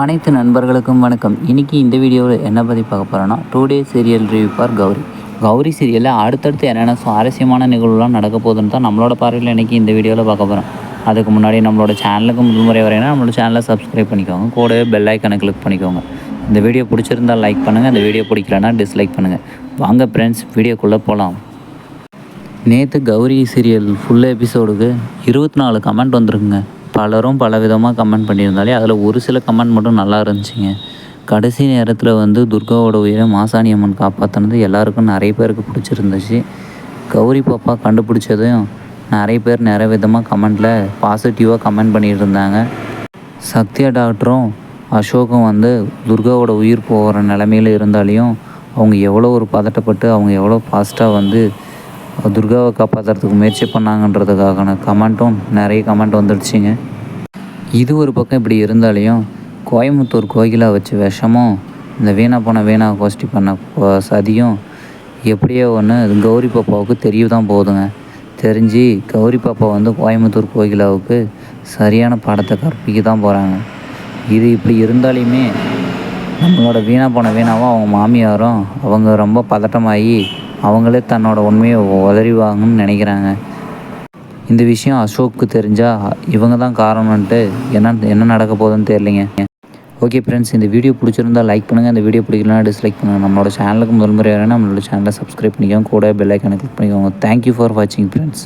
அனைத்து நண்பர்களுக்கும் வணக்கம். இன்றைக்கி இந்த வீடியோவில் என்ன பற்றி பார்க்க போகிறோன்னா today serial review for Gowri. Gowri சீரியலில் அடுத்தடுத்து என்னென்ன சுவாரஸ்யமான நிகழ்வுலாம் நடக்க போகுதுன்னு தான் நம்மளோட பார்வையில் இன்றைக்கி இந்த வீடியோவில் பார்க்க போகிறோம் அதுக்கு முன்னாடி நம்மளோட சேனலுக்கு முதல் முறை வரையினா நம்மளோட சேனலை சப்ஸ்கிரைப் பண்ணிக்கோங்க. கூடவே பெல் ஐக்கனை கிளிக் பண்ணிக்கோங்க. இந்த வீடியோ பிடிச்சிருந்தால் லைக் பண்ணுங்கள் இந்த வீடியோ பிடிக்கலன்னா டிஸ்லைக் பண்ணுங்கள் வாங்க ஃப்ரெண்ட்ஸ் வீடியோக்குள்ளே போகலாம் நேற்று கௌரி சீரியல் ஃபுல் எபிசோடுக்கு இருபத்தி நாலு கமெண்ட் வந்திருக்குங்க. பலரும் பல விதமாக கமெண்ட் பண்ணியிருந்தாலே அதில் ஒரு சில கமெண்ட் மட்டும் நல்லா இருந்துச்சுங்க. கடைசி நேரத்தில் வந்து துர்காவோட உயிரை மாசாணி அம்மன் காப்பாற்றினது எல்லாருக்கும் நிறைய பேருக்கு பிடிச்சிருந்துச்சு. கௌரி பாப்பா கண்டுபிடிச்சதையும் நிறைய பேர் நிறைய விதமாக கமெண்ட்டில் பாசிட்டிவாக கமெண்ட் பண்ணிகிட்டு இருந்தாங்க சத்யா டாக்டரும் அசோக்கும் வந்து துர்காவோட உயிர் போகிற நிலமையில இருந்தாலையும் அவங்க எவ்வளோ ஒரு பதட்டப்பட்டு அவங்க எவ்வளோ ஃபாஸ்ட்டாக வந்து துர்காவை காப்பாற்றுறதுக்கு முயற்சி பண்ணாங்கன்றதுக்கான கமெண்ட்டும் நிறைய கமெண்ட் வந்துடுச்சுங்க. இது ஒரு பக்கம் இப்படி இருந்தாலையும் கோயம்புத்தூர் கோகிலா வச்ச விஷமும் இந்த வீணா போன வீணா கோஷ்டி பண்ண சதியும் எப்படியோ ஒன்று கௌரி பாப்பாவுக்கு தெரிய தான் போகுதுங்க தெரிஞ்சு கௌரி பாப்பா வந்து கோயம்புத்தூர் கோகிலாவுக்கு சரியான பாடத்தை கற்பிக்க தான் போகிறாங்க இது இப்படி இருந்தாலையுமே நம்மளோட வீணா போன வீணாவும் அவங்க மாமியாரும் அவங்க ரொம்ப பதட்டமாகி அவங்களே தன்னோட உண்மையை உதறிவாங்கன்னு நினைக்கிறாங்க. இந்த விஷயம் அசோக்கு தெரிஞ்சால் இவங்க தான் காரணம்ன்ட்டு என்ன என்ன நடக்க போகுதுன்னு தெரியலைங்க. ஓகே ஃப்ரெண்ட்ஸ் இந்த வீடியோ பிடிச்சிருந்தா லைக் பண்ணுங்கள் இந்த வீடியோ பிடிக்கலனா டிஸ்லைக் பண்ணுங்கள் நம்மளோட சேனலுக்கு முதல் முறையாக நம்மளோட சேனலை சப்ஸ்கிரைப் பண்ணிக்கோங்க. கூட பெல் ஐக்கனை கிளிக் பண்ணிக்கோங்க. தேங்க்யூ ஃபார் வாட்சிங் ஃப்ரெண்ட்ஸ்